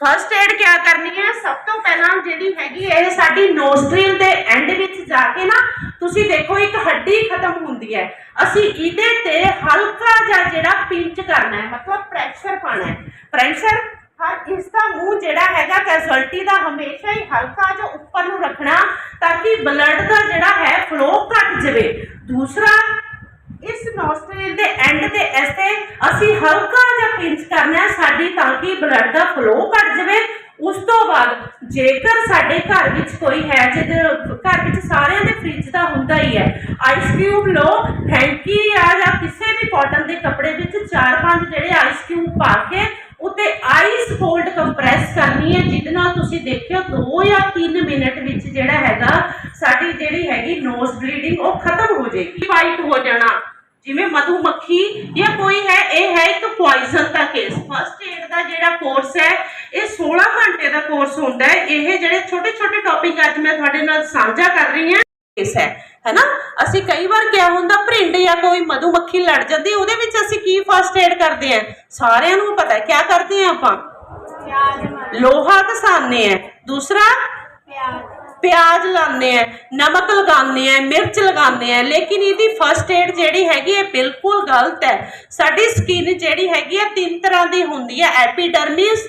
Speaker 3: ਫਰਸਟ ਏਡ ਕਿਆ ਕਰਨੀ ਹੈ? ਸਭ ਤੋਂ ਪਹਿਲਾਂ ਜਿਹੜੀ ਹੈਗੀ ਇਹ ਸਾਡੀ ਨੋਸਟ੍ਰਿਲ ਦੇ ਐਂਡ ਵਿੱਚ ਜਾ ਕੇ ਨਾ, ਤੁਸੀਂ ਦੇਖੋ, ਇੱਕ ਹੱਡੀ ਖਤਮ ਹੁੰਦੀ ਹੈ। ਅਸੀਂ ਇਹਦੇ ਤੇ ਹਲਕਾ ਜਿਹਾ ਜਿਹੜਾ ਪਿੰਚ ਕਰਨਾ ਹੈ, ਮਤਲਬ ਪ੍ਰੈਸ਼ਰ ਪਾਣਾ ਹੈ। ਪ੍ਰੈਸ਼ਰ ਹਰ ਇਸ ਦਾ ਮੂੰਹ ਜਿਹੜਾ ਹੈਗਾ ਕੈਜ਼ੁਅਲਟੀ ਦਾ ਹਮੇਸ਼ਾ ਹੀ ਹਲਕਾ ਜਿਹਾ ਉੱਪਰ ਨੂੰ ਰੱਖਣਾ, ਤਾਂ ਕਿ ਬਲੱਡ ਦਾ ਜਿਹੜਾ ਹੈ ਫਲੋ ਘਟ ਜਾਵੇ। ਦੂਸਰਾ ਇਸ ਨੋਸਟ੍ਰਿਲ ਦੇ ਐਂਡ ਤੇ ਐਸੇ ਅਸੀਂ ਹਲਕਾ ਜਿਹਾ ਪਿੰਚ ਕਰਨਾ ਸਾਡੀ ਤਾਂ ਕਿ ਬਲੱਡ ਦਾ ਫਲੋ ਘਟ ਜਾਵੇ। ਉਸ ਤੋਂ ਬਾਅਦ ਜੇਕਰ ਸਾਡੇ ਘਰ ਵਿੱਚ ਕੋਈ ਹੈ, ਜਿਹਦੇ ਘਰ ਵਿੱਚ ਸਾਰਿਆਂ ਦੇ ਫ੍ਰਿਜ ਦਾ ਹੁੰਦਾ ਹੀ ਹੈ ਆਈਸ ਕਿਊਬ ਲਓ ਹੈਂਕੀ ਆ ਜਾਂ ਕਿਸੇ ਵੀ ਕਾਟਨ ਦੇ ਕੱਪੜੇ ਵਿੱਚ ਚਾਰ ਪੰਜ ਜਿਹੜੇ ਆਈਸ ਕਿਊਬ ਪਾ ਕੇ ਉੱਤੇ ਆਈਸ ਕੋਲਡ ਕੰਪਰੈਸ ਕਰਨੀ ਹੈ ਜਿਹਦੇ ਨਾਲ ਤੁਸੀਂ ਦੇਖਿਓ 2 ਜਾਂ 3 ਮਿੰਟ ਵਿੱਚ ਜਿਹੜਾ ਹੈਗਾ ਸਾਡੀ ਜਿਹੜੀ ਹੈਗੀ ਨੋਜ਼ ਬਲੀਡਿੰਗ ਉਹ ਖਤਮ ਹੋ ਜਾਏਗੀ। ਵਾਈਟ ਹੋ ਜਾਣਾ। ਜਿਵੇਂ ਮਧੂਮੱਖੀ ਜਾਂ ਕੋਈ ਹੈ ਇਹ ਹੈ ਇੱਕ ਪੋਇਜ਼ਨ ਦਾ ਕੇਸ ਫਸਟ ਏਡ ਦਾ ਜਿਹੜਾ ਕੋਰਸ ਹੈ ਇਹ 16 ਘੰਟੇ ਦਾ ਕੋਰਸ ਹੁੰਦਾ ਹੈ। ਇਹ ਜਿਹੜੇ ਛੋਟੇ ਛੋਟੇ ਟੌਪਿਕ ਅੱਜ ਮੈਂ ਤੁਹਾਡੇ ਨਾਲ ਸਾਂਝਾ ਕਰ ਰਹੀ ਹਾਂ ਕੇਸ ਹੈ ਹੈਨਾ? ਅਸੀਂ ਕਈ ਵਾਰ ਕਿਆ ਹੁੰਦਾ ਭਰਿੰਡ ਜਾਂ ਕੋਈ ਮਧੂਮੱਖੀ ਲੜ ਜਾਂਦੀ ਉਹਦੇ ਵਿੱਚ ਅਸੀਂ ਕੀ ਫਸਟ ਏਡ ਕਰਦੇ ਆ ਸਾਰਿਆਂ ਨੂੰ ਪਤਾ ਹੈ। ਕਿਆ ਕਰਦੇ ਆ ਆਪਾਂ? ਲੋਹਾ ਘਸਾਉਂਦੇ ਆ ਦੂਸਰਾ? ਪਿਆਜ਼। ਲਾਉਂਦੇ ਆ ਨਮਕ ਲਗਾਉਂਦੇ ਆ ਮਿਰਚ ਲਗਾਉਂਦੇ ਆ ਲੇਕਿਨ ਇਹਦੀ ਫਸਟ ਏਡ ਜਿਹੜੀ ਹੈਗੀ ਹੈ ਬਿਲਕੁਲ ਗਲਤ ਹੈ। ਸਾਡੀ ਸਕਿਨ ਜਿਹੜੀ ਹੈਗੀ ਹੈ ਤਿੰਨ ਤਰ੍ਹਾਂ ਦੀ ਹੁੰਦੀ ਹੈ ਐਪੀਡਰਮਿਸ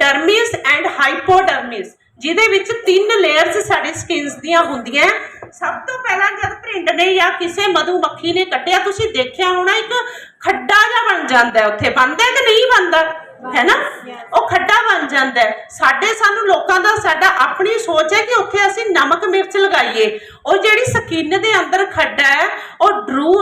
Speaker 3: ਡਰਮਿਸ ਐਂਡ ਹਾਈਪੋਡਰਮਿਸ ਜਿਹਦੇ ਵਿੱਚ ਤਿੰਨ ਲੇਅਰਸ ਸਾਡੀ ਸਕਿਨਸ ਦੀਆਂ ਹੁੰਦੀਆਂ ਸਭ ਤੋਂ ਪਹਿਲਾਂ ਜਦ ਭਰਿੰਡ ਨੇ ਜਾਂ ਕਿਸੇ ਮਧੂਮੱਖੀ ਨੇ ਕੱਟਿਆ ਤੁਸੀਂ ਦੇਖਿਆ ਹੋਣਾ ਇੱਕ ਖੱਡਾ ਜਿਹਾ ਬਣ ਜਾਂਦਾ ਉੱਥੇ। ਬਣਦਾ ਕਿ ਨਹੀਂ ਬਣਦਾ? ਹੈ ਨਾ? ਉਹ ਖੱਡਾ ਬਣ ਜਾਂਦਾ ਸਾਡੇ ਸਾਨੂੰ ਲੋਕਾਂ ਦਾ ਸਾਡਾ ਸੋਚ ਹੈ ਕਿ ਉੱਥੇ ਅਸੀਂ ਨਮਕ ਮਿਰਚ ਲਗਾਈਏ। ਉਹ ਜਿਹੜੀ ਸਕਿਨ ਦੇ ਅੰਦਰ ਖੱਡਾ ਹੈ, ਉਹ ਡਰੂ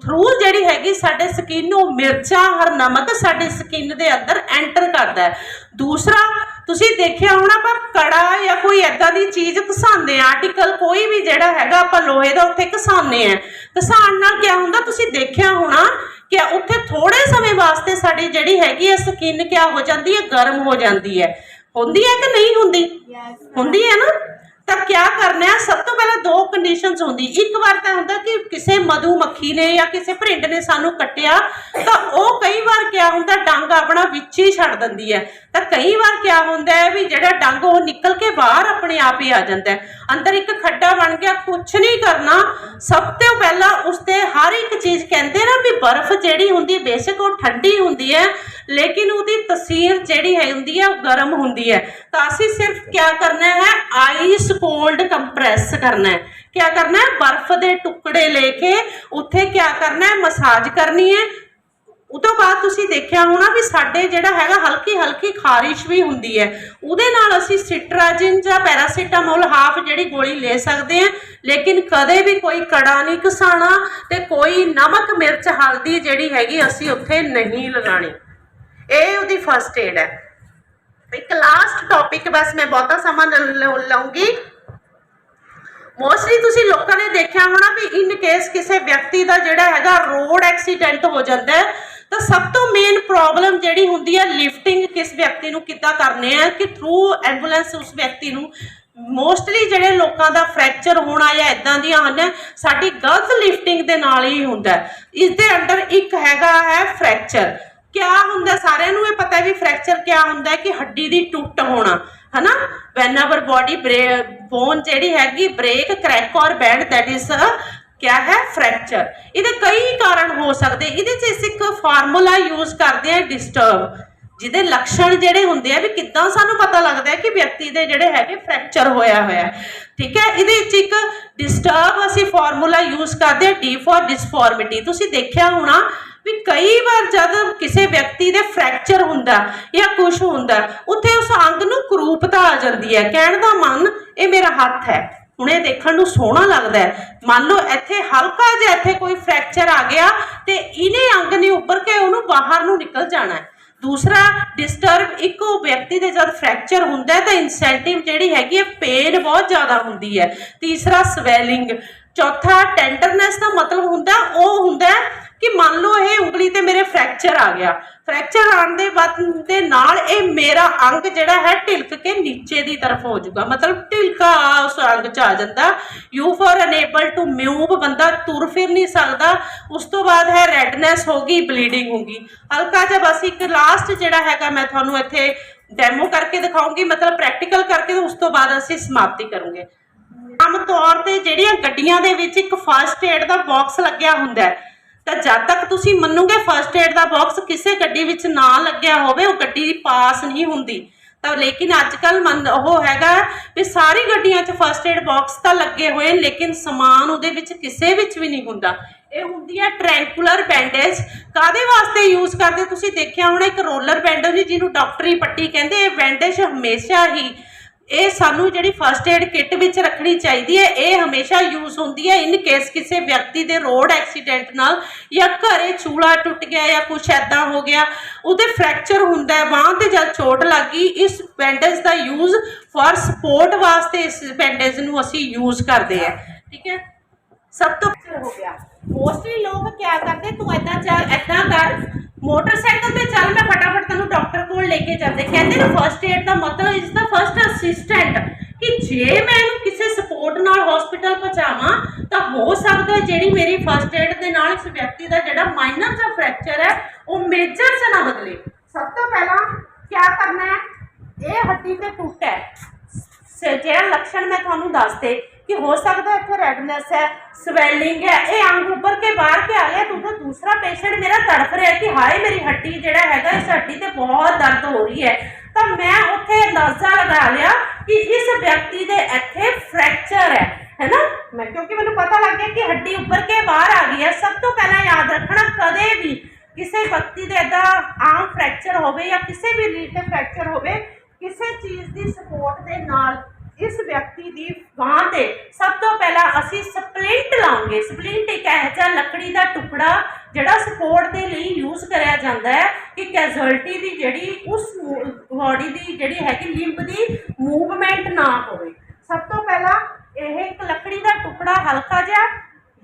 Speaker 3: ਥਰੂ ਜਿਹੜੀ ਹੈਗੀ ਸਾਡੇ ਸਕਿਨ ਨੂੰ ਮਿਰਚਾਂ ਹਰ ਨਮਕ ਸਾਡੇ ਸਕਿਨ ਦੇ ਅੰਦਰ ਐਂਟਰ ਕਰਦਾ ਹੈ। ਦੂਸਰਾ, ਤੁਸੀਂ ਦੇਖਿਆ ਹੋਣਾ ਪਰ ਕੜਾ ਜਾਂ ਕੋਈ ਐਦਾਂ ਦੀ ਚੀਜ਼ ਘਸਾਉਂਦੇ ਆ ਆਰਟੀਕਲ ਕੋਈ ਵੀ ਜਿਹੜਾ ਹੈਗਾ ਆਪਾਂ ਲੋਹੇ ਦਾ ਉੱਥੇ ਘਸਾਉਂਦੇ ਆ। ਘਸਾਉਣ ਨਾਲ ਕੀ ਹੁੰਦਾ, ਤੁਸੀਂ ਦੇਖਿਆ ਹੋਣਾ ਕਿ ਉੱਥੇ ਥੋੜੇ ਸਮੇਂ ਵਾਸਤੇ ਸਾਡੀ ਜਿਹੜੀ ਹੈਗੀ ਹੈ ਸਕਿਨ ਕਿਆ ਹੋ ਜਾਂਦੀ ਹੈ? ਗਰਮ ਹੋ ਜਾਂਦੀ ਹੈ। ਹੁੰਦੀ ਹੈ ਕਿ ਨਹੀਂ ਹੁੰਦੀ? ਹੁੰਦੀ ਹੈ ਨਾ? ਤਾਂ ਕਿਆ ਕਰਨਾ ਹੈ? ਸਭ ਤੋਂ ਪਹਿਲਾਂ ਦੋ ਕੰਡੀਸ਼ਨਸ ਹੁੰਦੀ। ਇੱਕ ਵਾਰ ਤਾਂ ਹੁੰਦਾ ਕਿ ਕਿਸੇ ਮਧੂਮੱਖੀ ਨੇ ਜਾਂ ਕਿਸੇ ਭਰਿੰਡ ਨੇ ਸਾਨੂੰ ਕੱਟਿਆ ਤਾਂ ਉਹ ਕਈ ਵਾਰ ਕਿਆ ਹੁੰਦਾ ਡੰਗ ਆਪਣਾ ਵਿੱਚ ਹੀ ਛੱਡ ਦਿੰਦੀ ਹੈ। ਤਾਂ ਕਈ ਵਾਰ ਕਿਆ ਹੁੰਦਾ ਹੈ ਵੀ ਜਿਹੜਾ ਡੰਗ ਉਹ ਨਿਕਲ ਕੇ ਬਾਹਰ ਆਪਣੇ ਆਪ ਹੀ ਆ ਜਾਂਦਾ ਹੈ। ਅੰਦਰ ਇੱਕ ਖੱਡਾ ਬਣ ਗਿਆ ਕੁਝ ਨਹੀਂ ਕਰਨਾ। ਸਭ ਤੋਂ ਪਹਿਲਾਂ ਉਸ ਤੇ ਹਰ ਇੱਕ ਚੀਜ਼ ਕਹਿੰਦੇ ਨਾ ਵੀ ਬਰਫ਼ ਜਿਹੜੀ ਹੁੰਦੀ ਬੇਸ਼ੱਕ ਉਹ ਠੰਡੀ ਹੁੰਦੀ ਹੈ। ਲੇਕਿਨ ਉਹਦੀ ਤਸੀਰ ਜਿਹੜੀ ਹੈ, ਹੁੰਦੀ ਹੈ, ਉਹ ਗਰਮ ਹੁੰਦੀ ਹੈ। ਤਾਂ ਅਸੀਂ ਸਿਰਫ ਕਿਆ ਕਰਨਾ ਹੈ ਆਈਸ ਕੋਲਡ ਕੰਪਰੈਸ ਕਰਨਾ ਹੈ। ਕਿਆ ਕਰਨਾ ਹੈ, ਬਰਫ਼ ਦੇ ਟੁਕੜੇ ਲੈ ਕੇ ਉੱਥੇ ਕਿਆ ਕਰਨਾ ਹੈ ਮਸਾਜ ਕਰਨੀ ਹੈ। ਉਹ ਤੋਂ ਬਾਅਦ ਤੁਸੀਂ ਦੇਖਿਆ ਹੋਣਾ ਵੀ ਸਾਡੇ ਜਿਹੜਾ ਹੈਗਾ ਹਲਕੀ ਹਲਕੀ ਖਾਰਿਸ਼ ਵੀ ਹੁੰਦੀ ਹੈ। ਉਹਦੇ ਨਾਲ ਅਸੀਂ ਸਿਟਰਾਜਿਨ ਜਾਂ ਪੈਰਾਸੀਟਾਮੋਲ ਹਾਫ ਜਿਹੜੀ ਗੋਲੀ ਲੈ ਸਕਦੇ ਹਾਂ। ਲੇਕਿਨ ਕਦੇ ਵੀ ਕੋਈ ਕੜਾ ਨਹੀਂ ਘਸਾਣਾ ਤੇ ਕੋਈ ਨਮਕ, ਮਿਰਚ, ਹਲਦੀ ਜਿਹੜੀ ਹੈਗੀ, ਅਸੀਂ ਉੱਥੇ ਨਹੀਂ ਲਗਾਣੀ ਇਹ ਉਹਦੀ ਫਰਸਟ ਏਡ ਹੈ। ਇੱਕ ਲਾਸਟ ਟੌਪਿਕ ਬਸ ਮੈਂ ਬਹੁਤਾ ਸਮਾਂ ਲ- ਲਊਂਗੀ। ਮੋਸਟਲੀ ਤੁਸੀਂ ਲੋਕਾਂ ਨੇ ਦੇਖਿਆ ਹੋਣਾ ਵੀ ਇਨ ਕੇਸ ਕਿਸੇ ਵਿਅਕਤੀ ਦਾ ਜਿਹੜਾ ਹੈਗਾ ਰੋਡ ਐਕਸੀਡੈਂਟ ਹੋ ਜਾਂਦਾ ਹੈ, ਤਾਂ ਸਭ ਤੋਂ ਮੇਨ ਪ੍ਰੋਬਲਮ ਜਿਹੜੀ ਹੁੰਦੀ ਹੈ ਲਿਫਟਿੰਗ ਕਿਸ ਵਿਅਕਤੀ ਨੂੰ ਕਿੱਦਾਂ ਕਰਨੇ ਆ, ਕਿ ਥਰੂ ਐਂਬੂਲੈਂਸ ਉਸ ਵਿਅਕਤੀ ਨੂੰ ਮੋਸਟਲੀ ਜਿਹੜੇ ਲੋਕਾਂ ਦਾ ਫ੍ਰੈਕਚਰ ਹੋਣਾ ਜਾਂ ਇਦਾਂ ਦੀਆਂ ਹਨ, ਸਾਡੀ ਗਲਤ ਲਿਫਟਿੰਗ ਦੇ ਨਾਲ ਹੀ ਹੁੰਦਾ ਹੈ। ਇਸ ਦੇ ਅੰਡਰ ਇੱਕ ਹੈਗਾ ਹੈ ਫ੍ਰੈਕਚਰ ਕਿਆ ਹੁੰਦਾ? ਸਾਰਿਆਂ ਨੂੰ ਇਹ ਪਤਾ ਵੀ ਫ੍ਰੈਕਚਰ ਕਿਆ ਹੁੰਦਾ ਕਿ ਹੱਡੀ ਦੀ ਟੁੱਟ ਹੋਣਾ, ਹਨਾ? ਵੈਨਐਵਰ ਬਾਡੀ ਬੋਨ ਜਿਹੜੀ ਹੈਗੀ ਬ੍ਰੇਕ ਕ੍ਰੈਕ ਔਰ ਬੈਂਡ ਦੈਟ ਇਜ਼ ਕਿਆ ਹੈ? ਫ੍ਰੈਕਚਰ ਇਹਦੇ ਕਈ ਕਾਰਨ ਹੋ ਸਕਦੇ। ਇਹਦੇ ਚ ਅਸੀਂ ਇੱਕ ਫਾਰਮੂਲਾ ਯੂਜ਼ ਕਰਦੇ ਆ ਡਿਸਟਰਬ ਜਿਹਦੇ ਲੱਛਣ ਜਿਹੜੇ ਹੁੰਦੇ ਆ ਵੀ ਕਿੱਦਾਂ ਸਾਨੂੰ ਪਤਾ ਲੱਗਦਾ ਹੈ ਕਿ ਵਿਅਕਤੀ ਦੇ ਜਿਹੜੇ ਹੈਗੇ ਫ੍ਰੈਕਚਰ ਹੋਇਆ ਹੋਇਆ ਹੈ। ਠੀਕ ਹੈ? ਇਹਦੇ ਵਿੱਚ ਇੱਕ ਡਿਸਟਰਬ ਅਸੀਂ ਫਾਰਮੂਲਾ ਯੂਜ਼ ਕਰਦੇ ਆ ਡੀ ਫॉर ਡਿਸਫਾਰਮਿਟੀ ਤੁਸੀਂ ਦੇਖਿਆ ਹੋਣਾ ਵੀ ਕਈ ਵਾਰ ਜਦ ਕਿਸੇ ਵਿਅਕਤੀ ਦੇ ਫ੍ਰੈਕਚਰ ਹੁੰਦਾ ਜਾਂ ਕੁਝ ਹੁੰਦਾ, ਉੱਥੇ ਉਸ ਅੰਗ ਨੂੰ ਕਰੂਪਤਾ ਆ ਜਾਂਦੀ ਹੈ। ਕਹਿਣ ਦਾ ਮਨ, ਇਹ ਮੇਰਾ ਹੱਥ ਹੈ। ਹੁਣ ਇਹ ਦੇਖਣ ਨੂੰ ਸੋਹਣਾ ਲੱਗਦਾ ਹੈ। ਮੰਨ ਲਓ ਇੱਥੇ ਹਲਕਾ ਜਿਹਾ ਇੱਥੇ ਕੋਈ ਫ੍ਰੈਕਚਰ ਆ ਗਿਆ ਤੇ ਇਹਨੇ ਅੰਗ ਨੇ ਉੱਪਰ ਕੇ ਉਹਨੂੰ ਬਾਹਰ ਨੂੰ ਨਿਕਲ ਜਾਣਾ ਹੈ। ਦੂਸਰਾ ਡਿਸਟਰਬ ਇੱਕੋ ਵਿਅਕਤੀ ਦੇ ਜਦ ਫ੍ਰੈਕਚਰ ਹੁੰਦਾ ਹੈ ਤਾਂ ਇਨਸੈਂਟਿਵ ਜਿਹੜੀ ਹੈਗੀ ਹੈ ਪੇਨ ਬਹੁਤ ਜ਼ਿਆਦਾ ਹੁੰਦੀ ਹੈ। ਤੀਸਰਾ ਸਵੈਲਿੰਗ ਚੌਥਾ ਟੈਂਡਰਨੈਸ ਦਾ ਮਤਲਬ ਹੁੰਦਾ, ਉਹ ਹੁੰਦਾ ਕਿ ਮੰਨ ਲਓ ਇਹ ਉਂਗਲੀ ਤੇ ਮੇਰੇ ਫ੍ਰੈਕਚਰ ਆ ਗਿਆ। ਫ੍ਰੈਕਚਰ ਆਉਣ ਦੇ ਬਾਅਦ ਦੇ ਨਾਲ ਇਹ ਮੇਰਾ ਅੰਗ ਜਿਹੜਾ ਹੈ ਢਿਲਕ ਕੇ ਨੀਚੇ ਦੀ ਤਰਫ ਹੋ ਜਾਊਗਾ। ਮਤਲਬ ਢਿਲਕਾ ਉਸ ਅੰਗ ਚ ਆ ਜਾਂਦਾ। You for unable to move ਬੰਦਾ ਤੁਰ ਫਿਰ ਨਹੀਂ ਸਕਦਾ। ਉਸ ਤੋਂ ਬਾਅਦ ਹੈ ਰੈਡਨੈਸ ਹੋਗੀ ਬਲੀਡਿੰਗ ਹੋਗੀ ਹਲਕਾ ਜਿਹਾ ਬਸ ਇੱਕ ਲਾਸਟ ਜਿਹੜਾ ਹੈਗਾ ਮੈਂ ਤੁਹਾਨੂੰ ਇੱਥੇ ਡੈਮੋ ਕਰਕੇ ਦਿਖਾਉਂਗੀ। ਮਤਲਬ ਪ੍ਰੈਕਟੀਕਲ ਕਰਕੇ ਉਸ ਤੋਂ ਬਾਅਦ ਅਸੀਂ ਸਮਾਪਤੀ ਕਰੂੰਗੇ। ਆਮ ਤੌਰ ਤੇ ਜਿਹੜੀਆਂ ਗੱਡੀਆਂ ਦੇ ਵਿੱਚ ਇੱਕ ਫਸਟ ਏਡ ਦਾ ਬਾਕਸ ਲੱਗਿਆ ਹੁੰਦਾ ਹੈ ਤਾਂ ਜਦ ਤੱਕ ਤੁਸੀਂ ਮੰਨੋਗੇ ਫਸਟ ਏਡ ਦਾ ਬਾਕਸ ਕਿਸੇ ਗੱਡੀ ਵਿੱਚ ਨਾ ਲੱਗਿਆ ਹੋਵੇ, ਉਹ ਗੱਡੀ ਪਾਸ ਨਹੀਂ ਹੁੰਦੀ। ਤਾਂ ਲੇਕਿਨ ਅੱਜ ਕੱਲ ਉਹ ਹੈਗਾ ਵੀ ਸਾਰੀ ਗੱਡੀਆਂ 'ਚ ਫਸਟ ਏਡ ਬਾਕਸ ਤਾਂ ਲੱਗੇ ਹੋਏ, ਲੇਕਿਨ ਸਮਾਨ ਉਹਦੇ ਵਿੱਚ ਕਿਸੇ ਵਿੱਚ ਵੀ ਨਹੀਂ ਹੁੰਦਾ। ਇਹ ਹੁੰਦੀ ਹੈ ਟ੍ਰੈਂਕੂਲਰ ਬੈਂਡੇਜ ਕਾਦੇ ਵਾਸਤੇ ਯੂਜ਼ ਕਰਦੇ? ਤੁਸੀਂ ਦੇਖਿਆ ਹੋਣਾ, ਇੱਕ ਰੋਲਰ ਬੈਂਡੇਜ ਜਿਹਨੂੰ ਡਾਕਟਰੀ ਪੱਟੀ ਕਹਿੰਦੇ, ਇਹ ਬੈਂਡੇਜ ਹਮੇਸ਼ਾ ਹੀ ਇਹ ਸਾਨੂੰ ਜਿਹੜੀ ਫਸਟ ਏਡ ਕਿੱਟ ਵਿੱਚ ਰੱਖਣੀ ਚਾਹੀਦੀ ਹੈ, ਇਹ ਹਮੇਸ਼ਾ ਯੂਜ਼ ਹੁੰਦੀ ਹੈ ਇਨ ਕੇਸ ਕਿਸੇ ਵਿਅਕਤੀ ਦੇ ਰੋਡ ਐਕਸੀਡੈਂਟ ਨਾਲ ਜਾਂ ਘਰੇ ਚੂਲਾ ਟੁੱਟ ਗਿਆ ਜਾਂ ਕੁਛ ਐਦਾਂ ਹੋ ਗਿਆ, ਉਹਦੇ ਫ੍ਰੈਕਚਰ ਹੁੰਦਾ ਹੈ ਬਾਂਹ ਤੇ ਜਦ ਚੋਟ ਲੱਗੀ ਇਸ ਬੈਂਡੇਜ ਦਾ ਯੂਜ਼ ਫॉर ਸਪੋਰਟ ਵਾਸਤੇ ਇਸ ਬੈਂਡੇਜ ਨੂੰ ਅਸੀਂ ਯੂਜ਼ ਕਰਦੇ ਹਾਂ। ਠੀਕ ਹੈ? ਸਭ ਤੋਂ ਹੋ ਗਿਆ। ਮੋਸਟਲੀ ਲੋਕ ਕੀ ਕਰਦੇ, ਤੂੰ ਏਦਾਂ ਚੱਲ, ਏਦਾਂ ਕਰ ਮੋਟਰਸਾਈਕਲ ਤੇ ਚੱਲ ਮੈਂ ਫਟਾਫਟ ਤੈਨੂੰ ਡਾਕਟਰ ਕੋਲ ਲੈ ਕੇ ਜਾਂਦੇ। ਕਹਿੰਦੇ ਨਾ ਫਰਸਟ ਏਡ ਦਾ ਮਤਲਬ ਇਸ ਦਾ ਫਰਸਟ ਅਸਿਸਟੈਂਟ ਕਿ ਜੇ ਮੈਂ ਇਹਨੂੰ ਕਿਸੇ ਸਪੋਰਟ ਨਾਲ ਹਸਪੀਟਲ ਪਹੁੰਚਾਵਾਂ, ਤਾਂ ਹੋ ਸਕਦਾ ਜਿਹੜੀ ਮੇਰੀ ਫਰਸਟ ਏਡ ਦੇ ਨਾਲ ਇਸ ਵਿਅਕਤੀ ਦਾ ਜਿਹੜਾ ਮਾਈਨਰ ਜਾਂ ਫ੍ਰੈਕਚਰ ਹੈ, ਉਹ ਮੇਜਰ ਚ ਨਾ ਬਦਲੇ। ਸਭ ਤੋਂ ਪਹਿਲਾਂ ਕੀ ਕਰਨਾ ਹੈ? ਇਹ ਹੱਡੀ ਤੇ ਟੁੱਟ ਹੈ। ਸ- ਜਿਹੜਾ ਲੱਛਣ ਮੈਂ ਤੁਹਾਨੂੰ ਦੱਸਦੇ ਕਿ ਹੋ ਸਕਦਾ ਇੱਥੇ ਰੈਡਨੈਸ ਹੈ ਸਵੈਲਿੰਗ ਹੈ, ਇਹ ਅੰਗ ਉੱਪਰ ਕੇ ਬਾਹਰ ਕੇ ਆ ਗਿਆ, ਤੂੰ ਤਾਂ ਦੂਸਰਾ ਪੇਸ਼ੈਂਟ ਮੇਰਾ ਤੜਫ ਰਿਹਾ ਕਿ ਹਾਏ ਮੇਰੀ ਹੱਡੀ ਜਿਹੜਾ ਹੈਗਾ, ਇਸ ਹੱਡੀ ਤੇ ਬਹੁਤ ਦਰਦ ਹੋ ਰਹੀ ਹੈ। ਤਾਂ ਮੈਂ ਉੱਥੇ ਅੰਦਾਜ਼ਾ ਲਗਾ ਲਿਆ ਕਿ ਇਸ ਵਿਅਕਤੀ ਦੇ ਇੱਥੇ ਫ੍ਰੈਕਚਰ ਹੈ, ਹੈਨਾ? ਮੈਂ ਕਿਉਂਕਿ ਮੈਨੂੰ ਪਤਾ ਲੱਗ ਗਿਆ ਕਿ ਹੱਡੀ ਉੱਪਰ ਕੇ ਬਾਹਰ ਆ ਗਈ ਹੈ। ਸਭ ਤੋਂ ਪਹਿਲਾਂ ਯਾਦ ਰੱਖਣਾ, ਕਦੇ ਵੀ ਕਿਸੇ ਵਿਅਕਤੀ ਦੇ ਇਦਾਂ ਆਮ ਫ੍ਰੈਕਚਰ ਹੋਵੇ ਜਾਂ ਕਿਸੇ ਵੀ ਰੀੜ ਤੇ ਫ੍ਰੈਕਚਰ ਹੋਵੇ, ਕਿਸੇ ਚੀਜ਼ ਦੀ ਸਪੋਰਟ ਦੇ ਨਾਲ ਇਸ ਵਿਅਕਤੀ ਦੀ ਬਾਂਹ ਤੇ ਸਭ ਤੋਂ ਪਹਿਲਾਂ ਅਸੀਂ ਸਪਲਿੰਟ ਲਾਉਂਗੇ ਸਪਲਿੰਟ ਇੱਕ ਇਹੋ ਜਿਹਾ ਲੱਕੜੀ ਦਾ ਟੁਕੜਾ ਜਿਹੜਾ ਸਪੋਰਟ ਦੇ ਲਈ ਯੂਜ਼ ਕਰਿਆ ਜਾਂਦਾ ਹੈ ਕਿ ਕੈਜ਼ੁਅਲਟੀ ਦੀ ਜਿਹੜੀ, ਉਸ ਬਾਡੀ ਦੀ ਜਿਹੜੀ ਹੈਗੀ ਲਿੰਬ ਦੀ ਮੂਵਮੈਂਟ ਨਾ ਹੋਵੇ। ਸਭ ਤੋਂ ਪਹਿਲਾਂ ਇਹ ਇੱਕ ਲੱਕੜੀ ਦਾ ਟੁਕੜਾ ਹਲਕਾ ਜਿਹਾ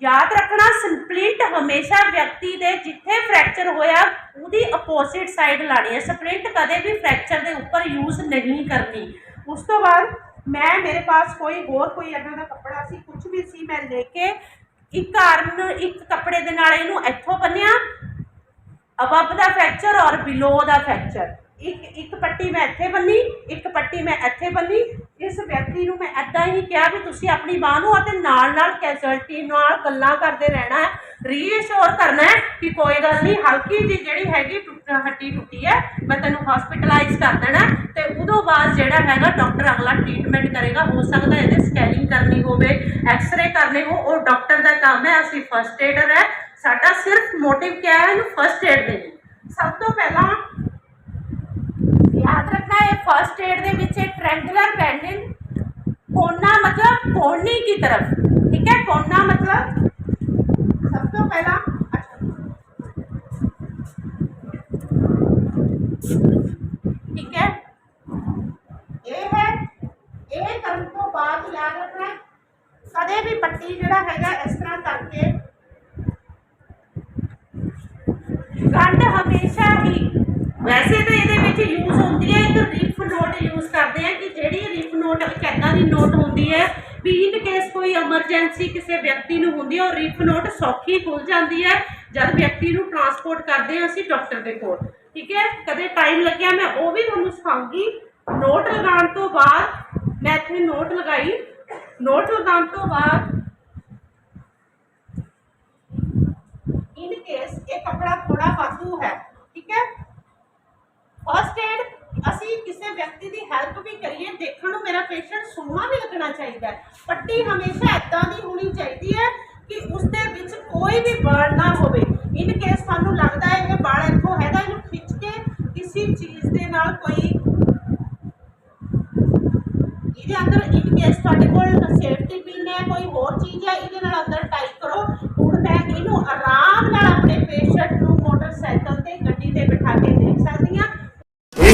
Speaker 3: ਯਾਦ ਰੱਖਣਾ, ਸਪਲਿੰਟ ਹਮੇਸ਼ਾ ਵਿਅਕਤੀ ਦੇ ਜਿੱਥੇ ਫ੍ਰੈਕਚਰ ਹੋਇਆ, ਉਹਦੀ ਆਪੋਜ਼ਿਟ ਸਾਈਡ ਲਾਣੀ ਹੈ। ਸਪਲਿੰਟ ਕਦੇ ਵੀ ਫ੍ਰੈਕਚਰ ਦੇ ਉੱਪਰ ਯੂਜ਼ ਨਹੀਂ ਕਰਨੀ। ਉਸ ਤੋਂ ਬਾਅਦ ਮੈਂ, ਮੇਰੇ ਪਾਸ ਕੋਈ ਹੋਰ, ਕੋਈ ਇਹਨਾਂ ਦਾ ਕੱਪੜਾ ਸੀ ਕੁਝ ਵੀ ਸੀ, ਮੈਂ ਲੈ ਕੇ ਇੱਕ ਕਾਰਨ, ਇੱਕ ਕੱਪੜੇ ਦੇ ਨਾਲ ਇਹਨੂੰ ਇੱਥੋਂ ਬੰਨਿਆ ਅਬਵ ਦਾ ਫ੍ਰੈਕਚਰ ਔਰ ਬਿਲੋ ਦਾ ਫ੍ਰੈਕਚਰ ਇੱਕ ਇੱਕ ਪੱਟੀ ਮੈਂ ਇੱਥੇ ਬੰਨੀ, ਇੱਕ ਪੱਟੀ ਮੈਂ ਇੱਥੇ ਬੰਨੀ। ਇਸ ਵਿਅਕਤੀ ਨੂੰ ਮੈਂ ਐਦਾਂ ਹੀ ਕਿਹਾ ਵੀ ਤੁਸੀਂ ਆਪਣੀ ਬਾਹ ਨੂੰ ਅਤੇ ਨਾਲ ਨਾਲ ਕੈਜੁਅਲਟੀ ਨਾਲ ਗੱਲਾਂ ਕਰਦੇ ਰਹਿਣਾ ਹੈ। ਰੀਅਸ਼ੋਰ ਕਰਨਾ ਹੈ ਕਿ ਕੋਈ ਗੱਲ ਨਹੀਂ, ਹਲਕੀ ਜੀ ਜਿਹੜੀ ਹੈਗੀ ਟੁੱਟ- ਹੱਡੀ ਟੁੱਟੀ ਹੈ, ਮੈਂ ਤੈਨੂੰ ਹਸਪੀਟਲਾਈਜ਼ ਕਰ ਦੇਣਾ ਹੈ ਤੇ ਉਦੋਂ ਬਾਅਦ ਜਿਹੜਾ ਹੈਗਾ ਡਾਕਟਰ ਅਗਲਾ ਟ੍ਰੀਟਮੈਂਟ ਕਰੇਗਾ। ਹੋ ਸਕਦਾ ਇਹਦੇ ਸਕੈਨਿੰਗ ਕਰਨੀ ਹੋਵੇ ਐਕਸ-ਰੇ ਕਰਨੇ ਹੋ, ਉਹ ਡਾਕਟਰ ਦਾ ਕੰਮ ਹੈ। ਅਸੀਂ ਫਸਟ ਏਡਰ ਹੈ। ਸਾਡਾ ਸਿਰਫ ਮੋਟਿਵ ਕੀ ਹੈ? ਇਹਨੂੰ ਫਸਟ ਏਡ ਦੇਣੀ। ਸਭ ਤੋਂ ਪਹਿਲਾਂ ਯਾਦ ਰੱਖਣਾ ਹੈ ਫਰਸਟ ਏਡ ਦੇ ਵਿੱਚ ਟ੍ਰੈਂਗੂਲਰ ਬੈਂਡਿੰਗ ਕੋਨਾ ਮਤਲਬ ਕੋਣੀ की तरफ ठीक है कोना मतलब सब तो पहला ठीक है ਇਹ ਹੈ ਇਹ ਕਰਨ ਤੋਂ ਬਾਅਦ ਯਾਦ ਰੱਖਣਾ ਹੈ, ਕਦੇ ਵੀ ਪੱਟੀ ਜਿਹੜਾ ਹੈਗਾ ਇਸ ਤਰ੍ਹਾਂ ਕਰਕੇ ਗੰਢ ਹਮੇਸ਼ਾ ਹੀ ਵੈਸੇ ਤਾਂ ਇਹਦੇ ਵਿੱਚ ਨੋਟ ਹੁੰਦੀ ਹੈ ਵੀ ਇਨ ਕੇਸ ਕੋਈ ਐਮਰਜੈਂਸੀ ਕਿਸੇ ਵਿਅਕਤੀ ਨੂੰ ਹੁੰਦੀ ਹੈ, ਉਹ ਰਿਫ ਨੋਟ ਸੌਖੀ ਖੁੱਲ ਜਾਂਦੀ ਹੈ, ਜਦ ਵਿਅਕਤੀ ਨੂੰ ਟਰਾਂਸਪੋਰਟ ਕਰਦੇ ਹਾਂ ਅਸੀਂ ਡਾਕਟਰ ਦੇ ਕੋਲ। ਠੀਕ ਹੈ? ਕਦੇ ਟਾਈਮ ਲੱਗਿਆ, ਮੈਂ ਉਹ ਵੀ ਤੁਹਾਨੂੰ ਸਿਖਾਉਂਗੀ। ਨੋਟ ਲਗਾਉਣ ਤੋਂ ਬਾਅਦ, ਮੈਂ ਇੱਥੇ ਨੋਟ ਲਗਾਈ। ਨੋਟ ਲਗਾਉਣ ਤੋਂ ਬਾਅਦ ਇਨ ਕੇਸ ਇਹ ਕਪੜਾ ਥੋੜਾ ਵਾਧੂ ਹੈ, ਠੀਕ ਹੈ? ਫਸਟ ਏਡ ਅਸੀਂ ਕਿਸੇ ਵਿਅਕਤੀ ਦੀ ਹੈਲਪ ਵੀ ਕਰੀਏ, ਦੇਖਣ ਨੂੰ ਮੇਰਾ ਪੇਸ਼ੈਂਟ ਸੋਹਣਾ ਵੀ ਲੱਗਣਾ ਚਾਹੀਦਾ ਹੈ। ਪੱਟੀ ਹਮੇਸ਼ਾ ਇਦਾਂ ਦੀ ਹੋਣੀ ਚਾਹੀਦੀ ਹੈ ਕਿ ਉਸ ਦੇ ਵਿੱਚ ਕੋਈ ਵੀ ਬਲ ਨਾ ਹੋਵੇ। ਇਨ ਕੇਸ ਤੁਹਾਨੂੰ ਲੱਗਦਾ ਹੈ ਇਹ ਬਲ ਇੱਥੋਂ ਹੈਗਾ, ਇਹਨੂੰ ਖਿੱਚ ਕੇ ਕਿਸੇ ਚੀਜ਼ ਦੇ ਨਾਲ ਕੋਈ ਇਹਦੇ ਅੰਦਰ ਇਨ ਕੇਸ ਤੁਹਾਡੇ ਕੋਲ ਸੇਫਟੀ ਪਿਨ ਹੈ, ਕੋਈ ਹੋਰ ਚੀਜ਼ ਹੈ, ਇਹਦੇ ਨਾਲ ਅੰਦਰ ਟਾਈਟ ਕਰੋ। ਹੁਣ ਮੈਂ ਇਹਨੂੰ ਆਰਾਮ ਨਾਲ ਆਪਣੇ ਪੇਸ਼ੈਂਟ ਨੂੰ ਮੋਟਰਸਾਈਕਲ ਤੇ ਗੱਡੀ ਤੇ ਬਿਠਾ ਕੇ ਦੇਖ ਸਕਦੀ ਹਾਂ।